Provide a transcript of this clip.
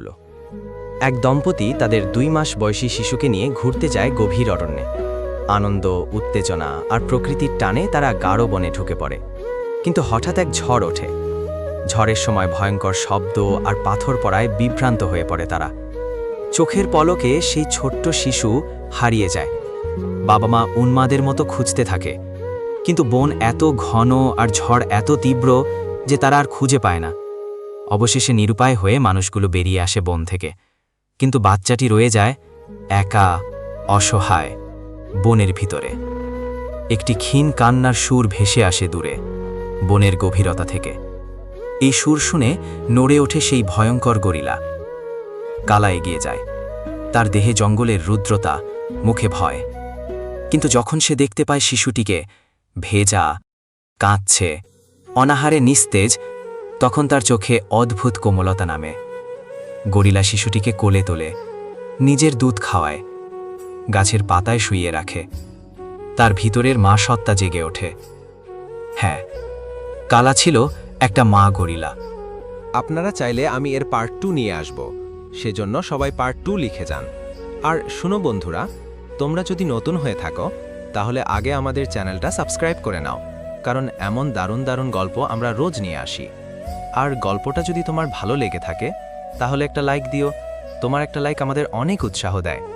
হলো। এক দম্পতি তাদের দুই মাস বয়সী শিশুকে নিয়ে ঘুরতে যায় গভীর অরণ্যে। আনন্দ, উত্তেজনা আর প্রকৃতির টানে তারা গাঢ় বনে ঢুকে পড়ে। কিন্তু হঠাৎ এক ঝড় ওঠে। ঝড়ের সময় ভয়ঙ্কর শব্দ আর পাথর পড়ায় বিভ্রান্ত হয়ে পড়ে তারা। চোখের পলকে সেই ছোট্ট শিশু হারিয়ে যায়। বাবা মা উন্মাদের মতো খুঁজতে থাকে। কিন্তু বন এত ঘন আর ঝড় এত তীব্র যে তারা আর খুঁজে পায় না। অবশেষে নিরুপায় হয়ে মানুষগুলো বেরিয়ে আসে বন থেকে। কিন্তু বাচ্চাটি রয়ে যায় একা, অসহায়, বনের ভিতরে। একটি ক্ষীণ কান্নার সুর ভেসে আসে দূরে, বনের গভীরতা থেকে। এই সুর শুনে নড়ে ওঠে সেই ভয়ঙ্কর গরিলা। কালা এগিয়ে যায়। তার দেহে জঙ্গলের রুদ্রতা, মুখে ভয়। কিন্তু যখন সে দেখতে পায় শিশুটিকে, ভেজা, কাঁদছে, অনাহারে নিস্তেজ তখন তার চোখে অদ্ভুত কোমলতা নামে। গরিলা শিশুটিকে কোলে তোলে, নিজের দুধ খাওয়ায়, গাছের পাতায় শুইয়ে রাখে। তার ভিতরের মা সত্তা জেগে ওঠে। হ্যাঁ কালা ছিল একটা মা গরিলা। আপনারা চাইলে আমি এর পার্ট টু নিয়ে আসব। সেজন্য সবাই পার্ট টু লিখে যান। আর শুনো বন্ধুরা, তোমরা যদি নতুন হয়ে থাকো, তাহলে আগে আমাদের চ্যানেলটা সাবস্ক্রাইব করে নাও। কারণ এমন দারুণ দারুণ গল্প আমরা রোজ নিয়ে আসি। আর গল্পটা যদি তোমার ভালো লেগে থাকে, তাহলে একটা লাইক দিও। তোমার একটা লাইক আমাদের অনেক উৎসাহ দেয়।